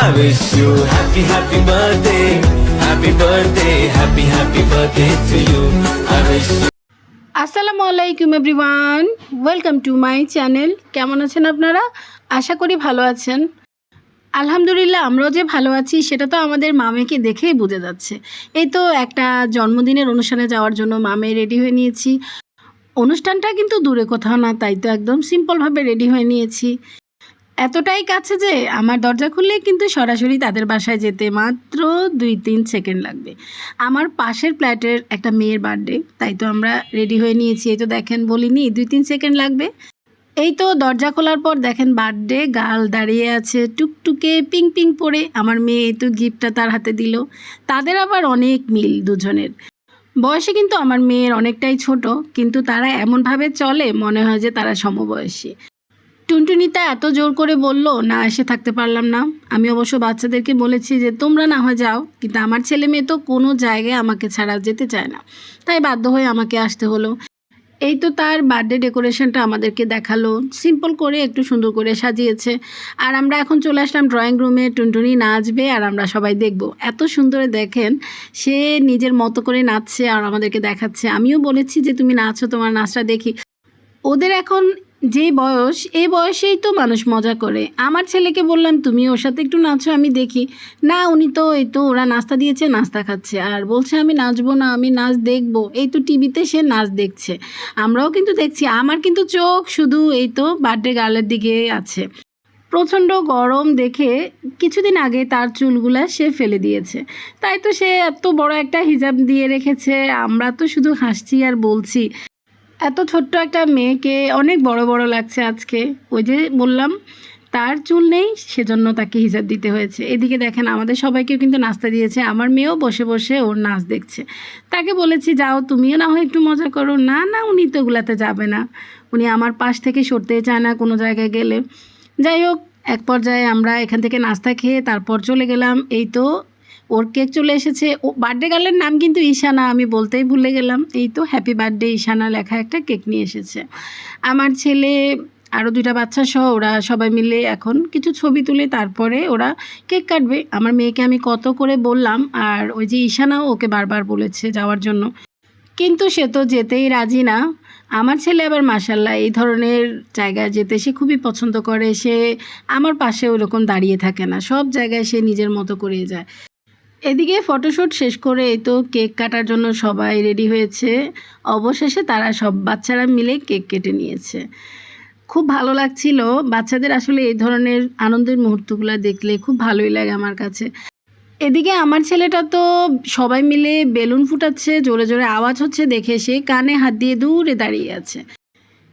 I wish you happy, happy birthday, happy birthday, happy, happy birthday to you. I wish you. আসসালামু আলাইকুম everyone welcome to my channel কেমন আছেন আপনারা? আশা করি ভালো আছেন। আলহামদুলিল্লাহ আমরাও যে ভালো আছি সেটা তো আমাদের মামেকে দেখেই বোঝা যাচ্ছে। এই তো একটা জন্মদিনের অনুষ্ঠানে যাওয়ার জন্য মামে রেডি হয়ে নিয়েছি। অনুষ্ঠানটা কিন্তু দূরে কোথাও না তাই তো একদম সিম্পলভাবে রেডি হয়ে নিয়েছি। এতটাই কাছে যে আমার দরজা খুললে কিন্তু সরাসরি তাদের বাসায় যেতে মাত্র দুই তিন সেকেন্ড লাগবে। আমার পাশের ফ্ল্যাটের একটা মেয়ের বার্থডে, তাই তো আমরা রেডি হয়ে নিয়েছি। এই তো দেখেন বলিনি, দুই তিন সেকেন্ড লাগবে। এই তো দরজা খোলার পর দেখেন বার্থডে, গাল দাঁড়িয়ে আছে, টুকটুকে, পিং পিং পরে আমার মেয়ে এই তো গিফটটা তার হাতে দিল। তাদের আবার অনেক মিল দুজনের। বয়সে কিন্তু আমার মেয়ের অনেকটাই ছোট, কিন্তু তারা এমনভাবে চলে মনে হয় যে তারা সমবয়সী। টুনটুনিতা এত জোর করে বলল, না, এসে থাকতে পারলাম না। আমি অবশ্য বাচ্চাদেরকে বলেছি যে, তোমরা না হয় যাও, কিন্তু আমার ছেলে মেয়ে তো কোনো জায়গায় আমাকে ছাড়া যেতে চায় না। তাই বাধ্য হয়ে আমাকে আসতে হলো। এই তো তার বার্থডে ডেকোরেশনটা আমাদেরকে দেখাল। সিম্পল করে একটু সুন্দর করে সাজিয়েছে। আর আমরা এখন চলে আসলাম ড্রয়িং রুমে, টুনটুনি নাচবে আর আমরা সবাই দেখব। এত সুন্দর দেখেন, সে নিজের মতো করে নাচছে আর আমাদেরকে দেখাচ্ছে। আমিও বলেছি যে, তুমি নাচো, তোমার নাচটা দেখি। ওদের এখন যে বয়স এই বয়সেই তো মানুষ মজা করে। আমার ছেলেকে বললাম, তুমি ওর সাথে একটু নাচো, আমি দেখি। না, উনি তো, এই তো, ওরা নাস্তা দিয়েছে, নাস্তা খাচ্ছে। আর বলছে, আমি নাচবো না, আমি নাচ দেখব। এই তো টিভিতে সে নাচ দেখছে। আমরাও কিন্তু দেখছি। আমার কিন্তু চোখ শুধু এই তো বার্থডে গার্লের দিকে আছে। প্রচণ্ড গরম দেখে কিছুদিন আগে তার চুলগুলা সে ফেলে দিয়েছে। তাই তো সে এত বড় একটা হিজাব দিয়ে রেখেছে। আমরা তো শুধু হাসছি আর বলছি এত ছোট্ট একটা মেয়েকে অনেক বড় বড় লাগছে আজকে। ওই যে বললাম, তার চুল নেই, সেজন্য তাকে হিসাব দিতে হয়েছে। এদিকে দেখেন, আমাদের সবাইকেও কিন্তু নাস্তা দিয়েছে। আমার মেয়েও বসে বসে ওর নাচ দেখছে। তাকে বলেছি, যাও, তুমিও না হয় একটু মজা করো। না না, উনি তো ওগুলাতে যাবে না। উনি আমার পাশ থেকে সরতেই চায় না কোনো জায়গায় গেলে। যাই হোক, এক পর্যায়ে আমরা এখান থেকে নাস্তা খেয়ে তারপর চলে গেলাম। এই তো ওর কেক চলে এসেছে। ও বার্থডে গার্লের নাম কিন্তু ঈশানা, আমি বলতেই ভুলে গেলাম। এই তো হ্যাপি বার্থডে ঈশানা লেখা একটা কেক নিয়ে এসেছে। আমার ছেলে আরও দুইটা বাচ্চা সহ ওরা সবাই মিলে এখন কিছু ছবি তুলে তারপরে ওরা কেক কাটবে। আমার মেয়েকে আমি কত করে বললাম আর ওই যে ঈশানাও ওকে বারবার বলেছে যাওয়ার জন্য। কিন্তু সে তো যেতেই রাজি না। আমার ছেলে আবার মাসাল্লাহ এই ধরনের জায়গায় যেতে সে খুবই পছন্দ করে। সে আমার পাশে ওরকম দাঁড়িয়ে থাকে না। সব জায়গায় সে নিজের মতো করে যায়। এদিকে ফটোশ্যুট শেষ করে এই তো কেক কাটার জন্য সবাই রেডি হয়েছে। অবশেষে তারা সব বাচ্চারা মিলে কেক কেটে নিয়েছে। খুব ভালো লাগছিল। বাচ্চাদের আসলে এই ধরনের আনন্দের মুহূর্তগুলো দেখলে খুব ভালোই লাগে আমার কাছে। এদিকে আমার ছেলেটা তো সবাই মিলে বেলুন ফুটাচ্ছে, জোরে জোরে আওয়াজ হচ্ছে দেখে সে কানে হাত দিয়ে দূরে দাঁড়িয়ে আছে।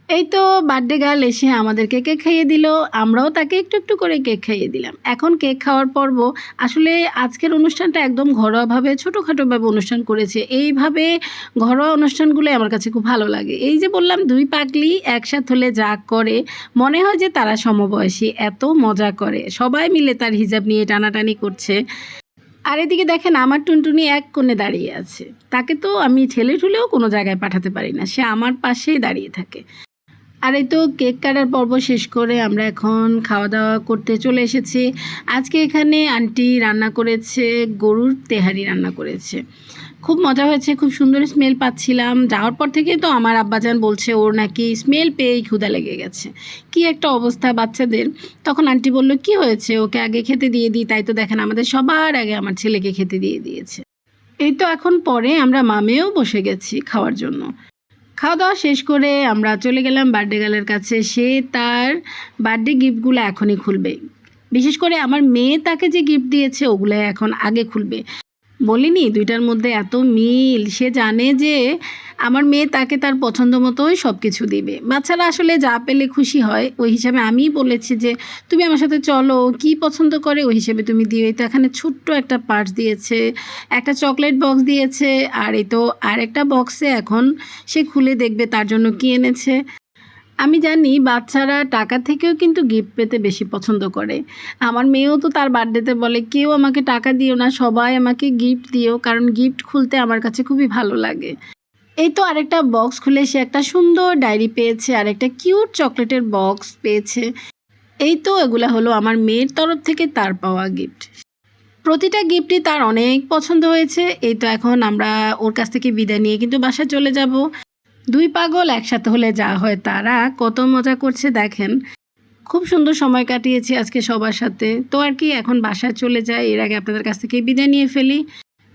এই তো বার্থডে গার্ল এসে আমাদেরকে কেক খাইয়ে দিল। আমরাও তাকে একটু একটু করে কেক খাইয়ে দিলাম। এখন কেক খাওয়ার পর্ব আসলে আজকের অনুষ্ঠানটা একদম ঘরোয়াভাবে, ছোটোখাটোভাবে অনুষ্ঠান করেছে। এইভাবে ঘরোয়া অনুষ্ঠানগুলো আমার কাছে খুব ভালো লাগে। এই যে বললাম, দুই পাগলি একসাথ হলে যা করে, মনে হয় যে তারা সমবয়সী, এত মজা করে। সবাই মিলে তার হিজাব নিয়ে টানাটানি করছে। আর এদিকে দেখেন, আমার টুনটুনি এক কোণে দাঁড়িয়ে আছে। তাকে তো আমি ঠেলে ঠুলেও কোনো জায়গায় পাঠাতে পারি না। সে আমার পাশেই দাঁড়িয়ে থাকে। আর এই তো কেক কাটার পর্ব শেষ করে আমরা এখন খাওয়া দাওয়া করতে চলে এসেছি। আজকে এখানে আন্টি রান্না করেছে, গরুর তেহারি রান্না করেছে। খুব মজা হয়েছে, খুব সুন্দর স্মেল পাচ্ছিলাম। যাওয়ার পর থেকে তো আমার আব্বাজান বলছে, ওর নাকি স্মেল পেয়েই ক্ষুদা লেগে গেছে। কি একটা অবস্থা বাচ্চাদের। তখন আন্টি বলল, কি হয়েছে? ওকে আগে খেতে দিয়ে দিই। তাই তো দেখেন, আমাদের সবার আগে আমার ছেলেকে খেতে দিয়ে দিয়েছে। এই তো এখন পরে আমরা মামেও বসে গেছি খাওয়ার জন্য। খাওয়া দাওয়া শেষ করে আমরা চলে গেলাম বার্থডে গার্লের কাছে। সে তার বার্থডে গিফটগুলো এখনই খুলবে। বিশেষ করে আমার মেয়ে তাকে যে গিফট দিয়েছে, ওগুলো এখন আগে খুলবে। বলিনি, দুইটার মধ্যে এত মিল। সে জানে যে আমার মেয়ে তাকে তার পছন্দ মতোই সব কিছু দিবে। বাচ্চারা আসলে যা পেলে খুশি হয়, ওই হিসাবে আমিই বলেছি যে, তুমি আমার সাথে চলো কি পছন্দ করে ওই হিসেবে তুমি দিও। এই তো এখানে ছোট্ট একটা পার্স দিয়েছে, একটা চকলেট বক্স দিয়েছে, আর এই তো আর একটা বক্সে এখন সে খুলে দেখবে তার জন্য কি এনেছে। আমি জানি বাচ্চারা টাকা থেকেও কিন্তু গিফট পেতে বেশি পছন্দ করে। আমার মেয়েও তো তার বার্থডেতে বলে, কেউ আমাকে টাকা দিও না, সবাই আমাকে গিফট দিও, কারণ গিফট খুলতে আমার কাছে খুবই ভালো লাগে। এই তো আরেকটা বক্স খুলে সে একটা সুন্দর ডায়েরি পেয়েছে আর একটা কিউট চকলেটের বক্স পেয়েছে। এই তো এগুলা হলো আমার মেয়ের তরফ থেকে তার পাওয়া গিফট প্রতিটা গিফটই তার অনেক পছন্দ হয়েছে। এই তো এখন আমরা ওর কাছ থেকে বিদায় নিয়ে কিন্তু বাসায় চলে যাব। দুই পাগল একসাথে হলে যা হয় তারা কত মজা করছে দেখেন। খুব সুন্দর সময় কাটিয়েছি আজকে সবার সাথে। তো আর কি এখন বাসায় চলে যাই, এর আগে আপনাদের কাছ থেকে বিদায় নিয়ে ফেলি।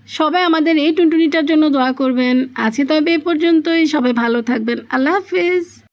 সবাই আমাদের এই টুনটুনিটার জন্য দোয়া করবেন। আজকে তবে এ পর্যন্তই। সবাই ভালো থাকবেন। আল্লাহ হাফিজ।